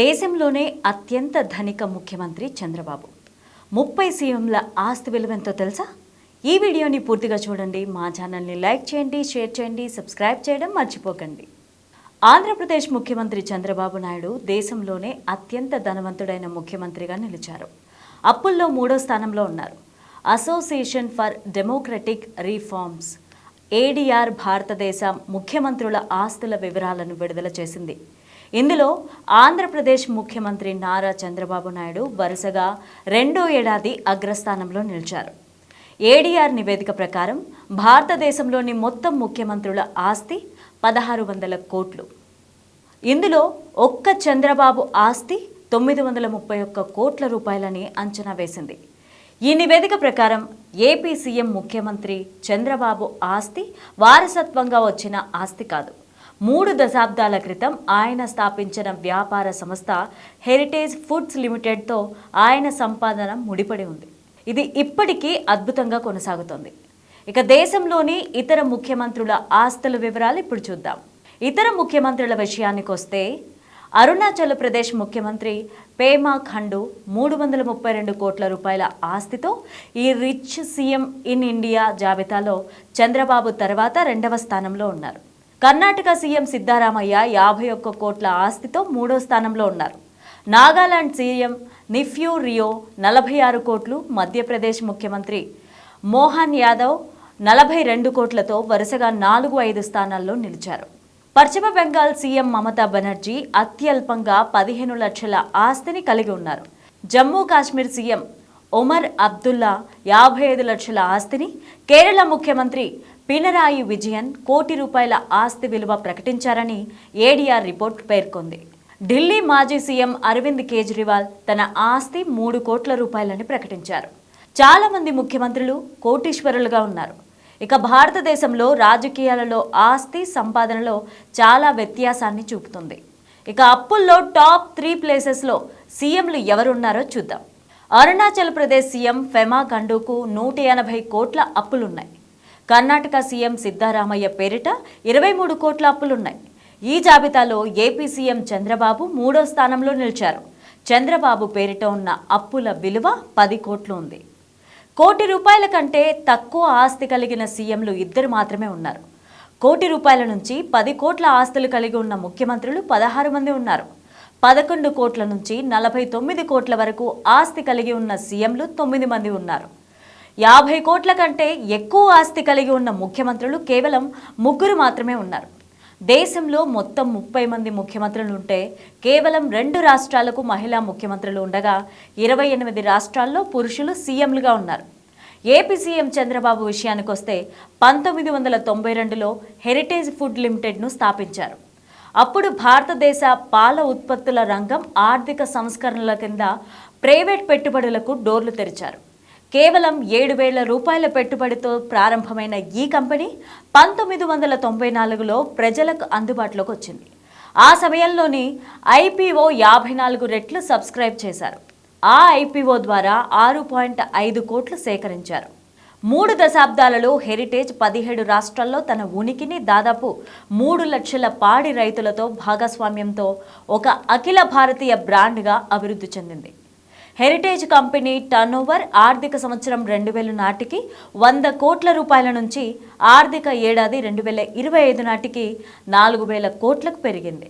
దేశంలోనే అత్యంత ధనిక ముఖ్యమంత్రి చంద్రబాబు. ముప్పై సీఎంల ఆస్తి విలువెంతో తెలుసా? ఈ వీడియోని పూర్తిగా చూడండి మా ఛానల్ని లైక్ చేయండి షేర్ చేయండి సబ్స్క్రైబ్ చేయడం మర్చిపోకండి. ఆంధ్రప్రదేశ్ ముఖ్యమంత్రి చంద్రబాబు నాయుడు దేశంలోనే అత్యంత ధనవంతుడైన ముఖ్యమంత్రిగా నిలిచారు. అప్పుల్లో మూడో స్థానంలో ఉన్నారు. Association for democratic reforms ADR భారతదేశ ముఖ్యమంత్రుల ఆస్తుల వివరాలను విడుదల చేసింది. ఇందులో ఆంధ్రప్రదేశ్ ముఖ్యమంత్రి నారా చంద్రబాబు నాయుడు వరుసగా రెండో ఏడాది అగ్రస్థానంలో నిలిచారు. ఏడీఆర్ నివేదిక ప్రకారం భారతదేశంలోని మొత్తం ముఖ్యమంత్రుల ఆస్తి పదహారు వందల కోట్లు. ఇందులో ఒక్క చంద్రబాబు ఆస్తి తొమ్మిది వందల ముప్పై ఒక్క కోట్ల రూపాయలని అంచనా వేసింది. ఈ నివేదిక ప్రకారం ఏపీ సీఎం ముఖ్యమంత్రి చంద్రబాబు ఆస్తి వారసత్వంగా వచ్చిన ఆస్తి కాదు. మూడు దశాబ్దాల క్రితం ఆయన స్థాపించిన వ్యాపార సంస్థ హెరిటేజ్ ఫుడ్స్ లిమిటెడ్తో ఆయన సంపాదన ముడిపడి ఉంది. ఇది ఇప్పటికీ అద్భుతంగా కొనసాగుతోంది. ఇక దేశంలోని ఇతర ముఖ్యమంత్రుల ఆస్తుల వివరాలు ఇప్పుడు చూద్దాం. ఇతర ముఖ్యమంత్రుల విషయానికి వస్తే అరుణాచల్ ప్రదేశ్ ముఖ్యమంత్రి పేమా ఖండు మూడు వందల ముప్పై రెండు కోట్ల రూపాయల ఆస్తితో ఈ రిచ్ సీఎం ఇన్ ఇండియా జాబితాలో చంద్రబాబు తర్వాత రెండవ స్థానంలో ఉన్నారు. కర్ణాటక సీఎం సిద్ధారామయ్య యాభై ఒక్క కోట్ల ఆస్తితో మూడో స్థానంలో ఉన్నారు. నాగాలాండ్ సీఎం నిఫ్యూ రియో నలభై ఆరు కోట్లు మధ్యప్రదేశ్ ముఖ్యమంత్రి మోహన్ యాదవ్ నలభై రెండు కోట్లతో వరుసగా నాలుగు ఐదు స్థానాల్లో నిలిచారు. పశ్చిమ బెంగాల్ సీఎం మమతా బెనర్జీ అత్యల్పంగా పదిహేను లక్షల ఆస్తిని కలిగి ఉన్నారు. జమ్మూ కాశ్మీర్ సీఎం ఒమర్ అబ్దుల్లా యాభై ఐదు లక్షల ఆస్తిని కేరళ ముఖ్యమంత్రి పినరాయి విజయన్ కోటి రూపాయల ఆస్తి విలువ ప్రకటించారని ఏడీఆర్ రిపోర్ట్ పేర్కొంది. ఢిల్లీ మాజీ సీఎం అరవింద్ కేజ్రీవాల్ తన ఆస్తి మూడు కోట్ల రూపాయలని ప్రకటించారు. చాలామంది ముఖ్యమంత్రులు కోటీశ్వరులుగా ఉన్నారు. ఇక భారతదేశంలో రాజకీయాలలో ఆస్తి సంపాదనలో చాలా వ్యత్యాసాన్ని చూపుతుంది. ఇక అప్పుల్లో టాప్ త్రీ ప్లేసెస్లో సీఎంలు ఎవరున్నారో చూద్దాం. అరుణాచల్ ప్రదేశ్ సీఎం ఫెమా ఖండూకు నూట ఎనభై కోట్ల అప్పులున్నాయి. కర్ణాటక సీఎం సిద్ధారామయ్య పేరిట ఇరవై మూడు కోట్ల అప్పులున్నాయి. ఈ జాబితాలో ఏపీ సీఎం చంద్రబాబు మూడో స్థానంలో నిలిచారు. చంద్రబాబు పేరిట ఉన్న అప్పుల విలువ పది కోట్లు ఉంది. కోటి రూపాయల కంటే తక్కువ ఆస్తి కలిగిన సీఎంలు ఇద్దరు మాత్రమే ఉన్నారు. కోటి రూపాయల నుంచి పది కోట్ల ఆస్తులు కలిగి ఉన్న ముఖ్యమంత్రులు పదహారు మంది ఉన్నారు. పదకొండు కోట్ల నుంచి నలభై తొమ్మిది కోట్ల వరకు ఆస్తి కలిగి ఉన్న సీఎంలు తొమ్మిది మంది ఉన్నారు. యాభై కోట్ల కంటే ఎక్కువ ఆస్తి కలిగి ఉన్న ముఖ్యమంత్రులు కేవలం ముగ్గురు మాత్రమే ఉన్నారు. దేశంలో మొత్తం ముప్పై మంది ముఖ్యమంత్రులు ఉంటే కేవలం రెండు రాష్ట్రాలకు మహిళా ముఖ్యమంత్రులు ఉండగా ఇరవై ఎనిమిది రాష్ట్రాల్లో పురుషులు సీఎంలుగా ఉన్నారు. ఏపీ సీఎం చంద్రబాబు విషయానికి వస్తే పంతొమ్మిది వందల తొంభై రెండులో హెరిటేజ్ ఫుడ్ లిమిటెడ్ను స్థాపించారు. అప్పుడు భారతదేశ పాల ఉత్పత్తుల రంగం ఆర్థిక సంస్కరణల కింద ప్రైవేట్ పెట్టుబడులకు డోర్లు తెరిచారు. కేవలం ఏడు వేల రూపాయల పెట్టుబడితో ప్రారంభమైన ఈ కంపెనీ పంతొమ్మిది వందల తొంభై నాలుగులో ప్రజలకు అందుబాటులోకి వచ్చింది. ఆ సమయంలోని ఐపీఓ యాభై నాలుగు రెట్లు సబ్స్క్రైబ్ చేశారు. ఆ ఐపీఓ ద్వారా ఆరు పాయింట్ ఐదు కోట్లు సేకరించారు. మూడు దశాబ్దాలలో హెరిటేజ్ పదిహేడు రాష్ట్రాల్లో తన ఉనికిని దాదాపు మూడు లక్షల పాడి రైతులతో భాగస్వామ్యంతో ఒక అఖిల భారతీయ బ్రాండ్గా అభివృద్ధి చెందింది. హెరిటేజ్ కంపెనీ టర్నోవర్ ఆర్థిక సంవత్సరం రెండు వేల నాటికి వంద కోట్ల రూపాయల నుంచి ఆర్థిక ఏడాది రెండు వేల ఇరవై ఐదు నాటికి నాలుగు వేల కోట్లకు పెరిగింది.